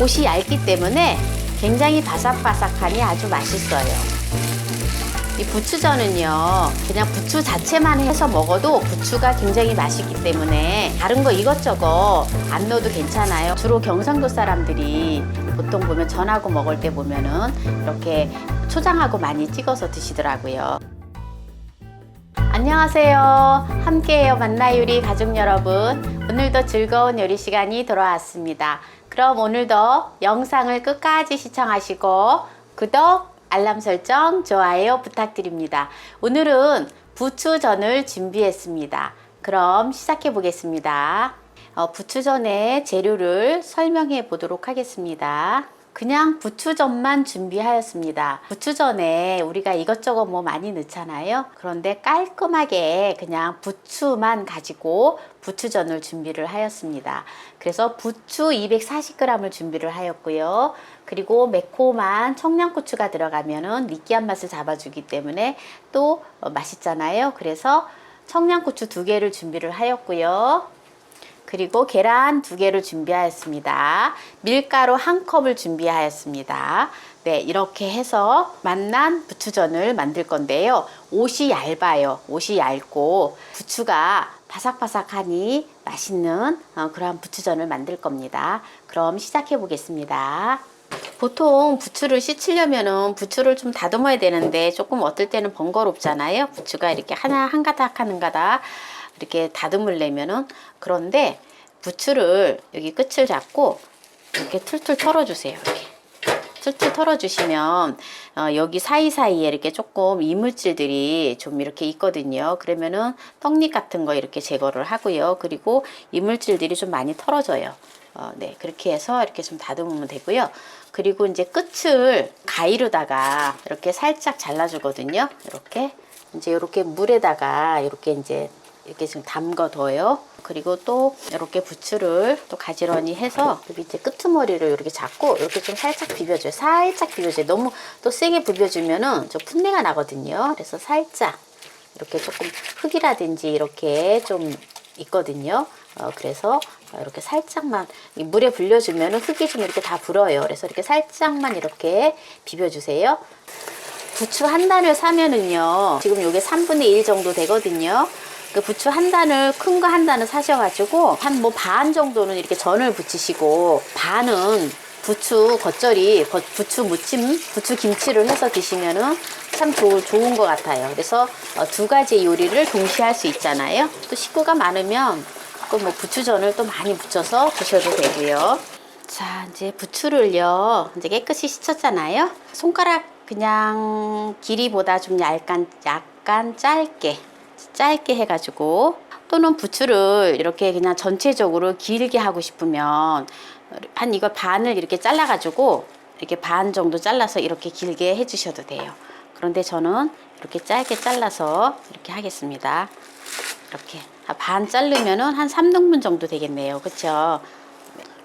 옷이 얇기 때문에 굉장히 바삭바삭하니 아주 맛있어요. 이 부추전은요, 그냥 부추 자체만 해서 먹어도 부추가 굉장히 맛있기 때문에 다른 거 이것저것 안 넣어도 괜찮아요. 주로 경상도 사람들이 보통 보면 전하고 먹을 때 보면은 이렇게 초장하고 많이 찍어서 드시더라고요. 안녕하세요. 함께해요 만나요리 가족 여러분. 오늘도 즐거운 요리 시간이 돌아왔습니다. 그럼 오늘도 영상을 끝까지 시청하시고 구독, 알람 설정, 좋아요 부탁드립니다. 오늘은 부추전을 준비했습니다. 그럼 시작해 보겠습니다. 어, 부추전의 재료를 설명해 보도록 하겠습니다. 그냥 부추전만 준비하였습니다. 부추전에 우리가 이것저것 뭐 많이 넣잖아요. 그런데 깔끔하게 그냥 부추만 가지고 부추전을 준비를 하였습니다. 그래서 부추 240g을 준비를 하였고요. 그리고 매콤한 청양고추가 들어가면은 느끼한 맛을 잡아주기 때문에 또 어, 맛있잖아요. 그래서 청양고추 두 개를 준비를 하였고요. 그리고 계란 두 개를 준비하였습니다. 밀가루 한 컵을 준비하였습니다. 네, 이렇게 해서 만난 부추전을 만들 건데요. 옷이 얇아요. 옷이 얇고 부추가 바삭바삭하니 맛있는 어, 그러한 부추전을 만들 겁니다. 그럼 시작해 보겠습니다. 보통 부추를 씻으려면은 부추를 좀 다듬어야 되는데 조금 어떨 때는 번거롭잖아요. 부추가 이렇게 하나 한 가닥 하는 가닥 이렇게 다듬으려면은 그런데 부추를 여기 끝을 잡고 이렇게 툴툴 털어주세요. 이렇게. 툴툴 털어주시면 어, 여기 사이사이에 이렇게 조금 이물질들이 좀 이렇게 있거든요. 그러면은 떡잎 같은 거 이렇게 제거를 하고요. 그리고 이물질들이 좀 많이 털어져요. 어, 네, 그렇게 해서 이렇게 좀 다듬으면 되고요. 그리고 이제 끝을 가위로다가 이렇게 살짝 잘라주거든요. 이렇게 이제 이렇게 물에다가 이렇게 이제 이렇게 지금 담궈둬요. 그리고 또 이렇게 부추를 또 가지런히 해서 그 밑에 끄트머리를 이렇게 잡고 이렇게 좀 살짝 비벼줘요. 살짝 비벼줘요. 너무 또 세게 비벼주면은 저 풋내가 나거든요. 그래서 살짝 이렇게 조금 흙이라든지 이렇게 좀 있거든요. 어, 그래서 이렇게 살짝만 이 물에 불려주면 흙이 좀 이렇게 다 불어요. 그래서 이렇게 살짝만 이렇게 비벼주세요. 부추 한 단을 사면은요, 지금 요게 3분의 1 정도 되거든요. 그 부추 한 단을 큰 거 한 단을 사셔가지고 한 뭐 반 정도는 이렇게 전을 부치시고 반은 부추 겉절이 버- 부추 무침 부추 김치를 해서 드시면은 참 좋, 좋은 것 같아요. 그래서 어, 두 가지 요리를 동시에 할 수 있잖아요. 또 식구가 많으면 또뭐 부추전을 또 많이 부쳐서 드셔도 되고요. 자 이제 부추를요 이제 깨끗이 씻었잖아요. 손가락 그냥 길이보다 좀 약간 약간 짧게 짧게 해가지고 또는 부추를 이렇게 그냥 전체적으로 길게 하고 싶으면 한 이거 반을 이렇게 잘라가지고 이렇게 반 정도 잘라서 이렇게 길게 해주셔도 돼요. 그런데 저는 이렇게 짧게 잘라서 이렇게 하겠습니다. 이렇게 반 자르면은 한 3등분 정도 되겠네요. 그렇죠?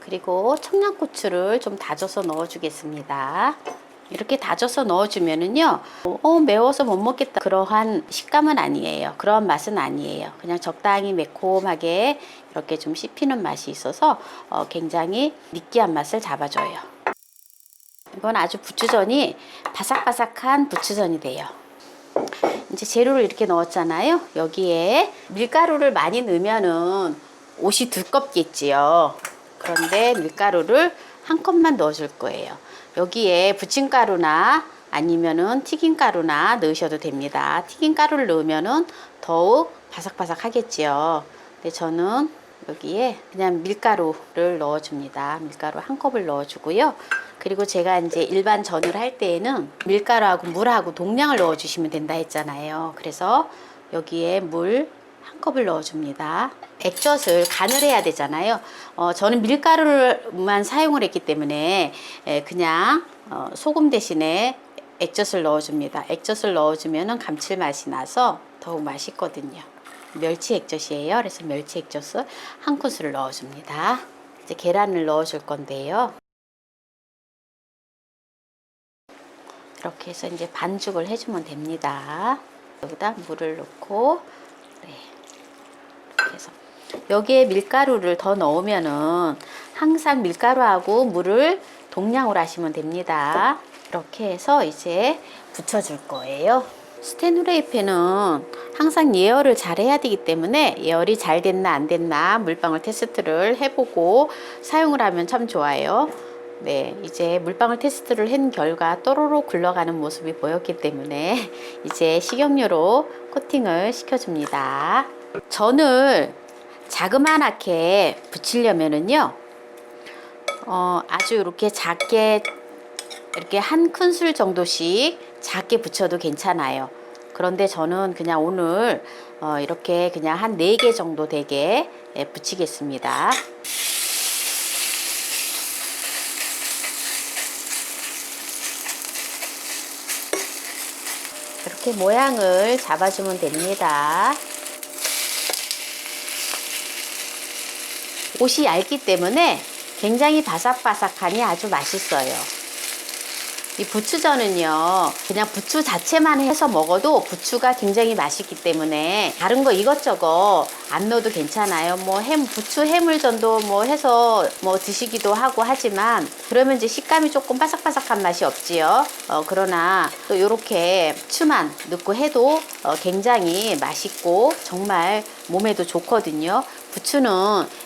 그리고 청양고추를 좀 다져서 넣어주겠습니다. 이렇게 다져서 넣어주면은요, 어, 매워서 못 먹겠다. 그러한 식감은 아니에요. 그런 맛은 아니에요. 그냥 적당히 매콤하게 이렇게 좀 씹히는 맛이 있어서 어, 굉장히 느끼한 맛을 잡아줘요. 이건 아주 부추전이 바삭바삭한 부추전이 돼요. 이제 재료를 이렇게 넣었잖아요. 여기에 밀가루를 많이 넣으면은 옷이 두껍겠지요. 그런데 밀가루를 한 컵만 넣어줄 거예요. 여기에 부침가루나 아니면은 튀김가루나 넣으셔도 됩니다. 튀김가루를 넣으면은 더욱 바삭바삭 하겠지요. 근데 저는 여기에 그냥 밀가루를 넣어줍니다. 밀가루 한 컵을 넣어주고요. 그리고 제가 이제 일반 전을 할 때에는 밀가루하고 물하고 동량을 넣어주시면 된다 했잖아요. 그래서 여기에 물 한 컵을 넣어줍니다. 액젓을 간을 해야 되잖아요. 어, 저는 밀가루만 사용을 했기 때문에 에, 그냥 어, 소금 대신에 액젓을 넣어줍니다. 액젓을 넣어주면 감칠맛이 나서 더욱 맛있거든요. 멸치 액젓이에요. 그래서 멸치 액젓을 한 큰술을 넣어줍니다. 이제 계란을 넣어줄 건데요. 이렇게 해서 이제 반죽을 해주면 됩니다. 여기다 물을 넣고 해서 여기에 밀가루를 더 넣으면은 항상 밀가루하고 물을 동량으로 하시면 됩니다. 이렇게 해서 이제 붙여줄 거예요. 스테누레이펜은 항상 예열을 잘 해야 되기 때문에 예열이 잘 됐나 안 됐나 물방울 테스트를 해보고 사용을 하면 참 좋아요. 네, 이제 물방울 테스트를 한 결과 또로로 굴러가는 모습이 보였기 때문에 이제 식용유로 코팅을 시켜줍니다. 전을 자그마하게 붙이려면은요, 어, 아주 이렇게 작게 이렇게 한 큰술 정도씩 작게 붙여도 괜찮아요. 그런데 저는 그냥 오늘 어, 이렇게 그냥 한네개 정도 되게 예, 붙이겠습니다. 이렇게 모양을 잡아주면 됩니다. 옷이 얇기 때문에 굉장히 바삭바삭하니 아주 맛있어요. 이 부추전은요, 그냥 부추 자체만 해서 먹어도 부추가 굉장히 맛있기 때문에 다른 거 이것저것 안 넣어도 괜찮아요. 뭐 햄, 부추 해물전도 뭐 해서 뭐 드시기도 하고 하지만 그러면 이제 식감이 조금 바삭바삭한 맛이 없지요. 어, 그러나 또 이렇게 부추만 넣고 해도 어, 굉장히 맛있고 정말 몸에도 좋거든요. 부추는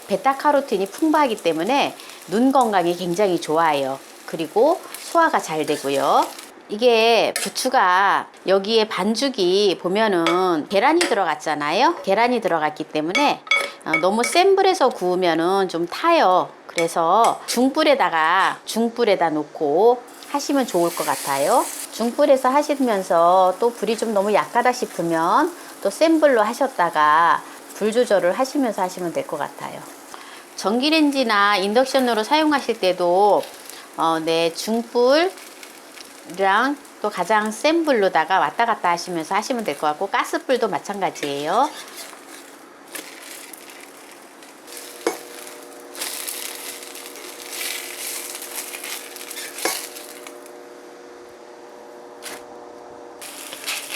베타카로틴이 풍부하기 때문에 눈 건강에 굉장히 좋아요. 그리고 소화가 잘 되고요. 이게 부추가 여기에 반죽이 보면은 계란이 들어갔잖아요. 계란이 들어갔기 때문에 어, 너무 센 불에서 구우면은 좀 타요. 그래서 중불에다가 중불에다 놓고 하시면 좋을 것 같아요. 중불에서 하시면서 또 불이 좀 너무 약하다 싶으면 또 센 불로 하셨다가 불 조절을 하시면서 하시면 될 것 같아요. 전기레인지나 인덕션으로 사용하실 때도 어, 네, 중불이랑 또 가장 센 불로다가 왔다 갔다 하시면서 하시면 될 것 같고 가스불도 마찬가지예요.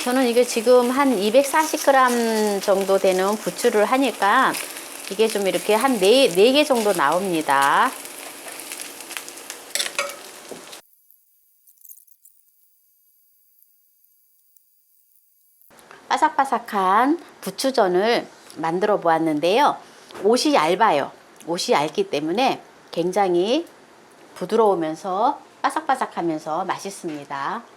저는 이게 지금 한 240g 정도 되는 부추를 하니까 이게 좀 이렇게 한 4, 4개 정도 나옵니다. 바삭바삭한 부추전을 만들어 보았는데요. 옷이 얇아요. 옷이 얇기 때문에 굉장히 부드러우면서 바삭바삭하면서 맛있습니다.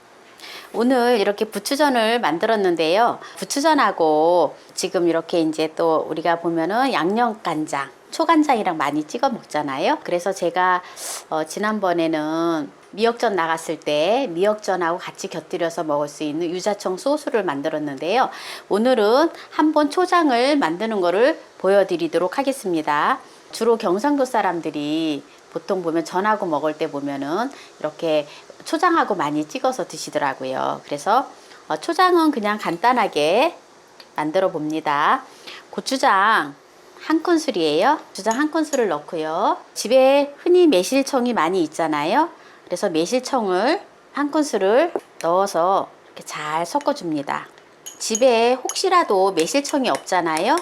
오늘 이렇게 부추전을 만들었는데요. 부추전하고 지금 이렇게 이제 또 우리가 보면은 양념 간장, 초간장이랑 많이 찍어 먹잖아요. 그래서 제가 어, 지난번에는 미역전 나갔을 때 미역전하고 같이 곁들여서 먹을 수 있는 유자청 소스를 만들었는데요. 오늘은 한번 초장을 만드는 거를 보여드리도록 하겠습니다. 주로 경상도 사람들이 보통 보면 전하고 먹을 때 보면은 이렇게 초장하고 많이 찍어서 드시더라고요. 그래서 어, 초장은 그냥 간단하게 만들어 봅니다. 고추장 한 큰술이에요. 고추장 한 큰술을 넣고요. 집에 흔히 매실청이 많이 있잖아요. 그래서 매실청을 한 큰술을 넣어서 이렇게 잘 섞어줍니다. 집에 혹시라도 매실청이 없잖아요.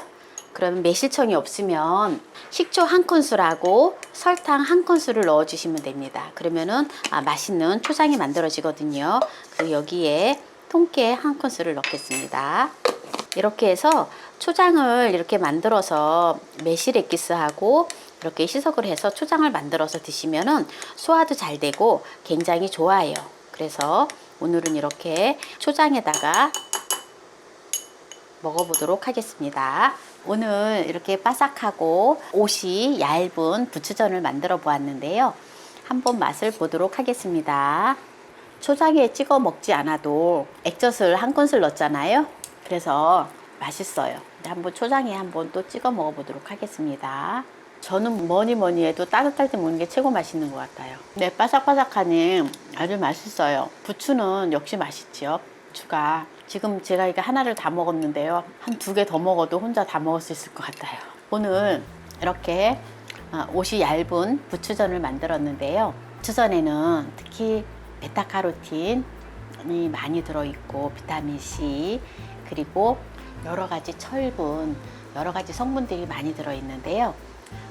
그러면 매실청이 없으면 식초 한 큰술하고 설탕 한 큰술을 넣어 주시면 됩니다. 그러면은 아, 맛있는 초장이 만들어지거든요. 그리고 여기에 통깨 한 큰술을 넣겠습니다. 이렇게 해서 초장을 이렇게 만들어서 매실 액기스하고 이렇게 시석을 해서 초장을 만들어서 드시면은 소화도 잘 되고 굉장히 좋아요. 그래서 오늘은 이렇게 초장에다가 먹어보도록 하겠습니다. 오늘 이렇게 바삭하고 옷이 얇은 부추전을 만들어 보았는데요. 한번 맛을 보도록 하겠습니다. 초장에 찍어 먹지 않아도 액젓을 한 큰술 넣었잖아요. 그래서 맛있어요. 한번 초장에 한번 또 찍어 먹어보도록 하겠습니다. 저는 뭐니 뭐니 해도 따뜻할 때 먹는 게 최고 맛있는 것 같아요. 네, 바삭바삭하니 아주 맛있어요. 부추는 역시 맛있지요. 부추가 지금 제가 이게 하나를 다 먹었는데요. 한 두 개 더 먹어도 혼자 다 먹을 수 있을 것 같아요. 오늘 이렇게 어, 옷이 얇은 부추전을 만들었는데요. 부추전에는 특히 베타카로틴이 많이 들어있고 비타민 C 그리고 여러 가지 철분 여러 가지 성분들이 많이 들어있는데요.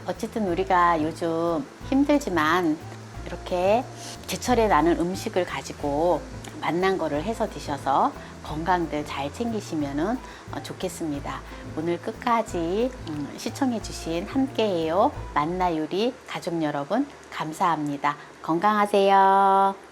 어쨌든 우리가 요즘 힘들지만 이렇게 제철에 나는 음식을 가지고 맛난 거를 해서 드셔서 건강들 잘 챙기시면 좋겠습니다. 오늘 끝까지 음, 시청해주신 함께해요 만나 요리 가족 여러분 감사합니다. 건강하세요.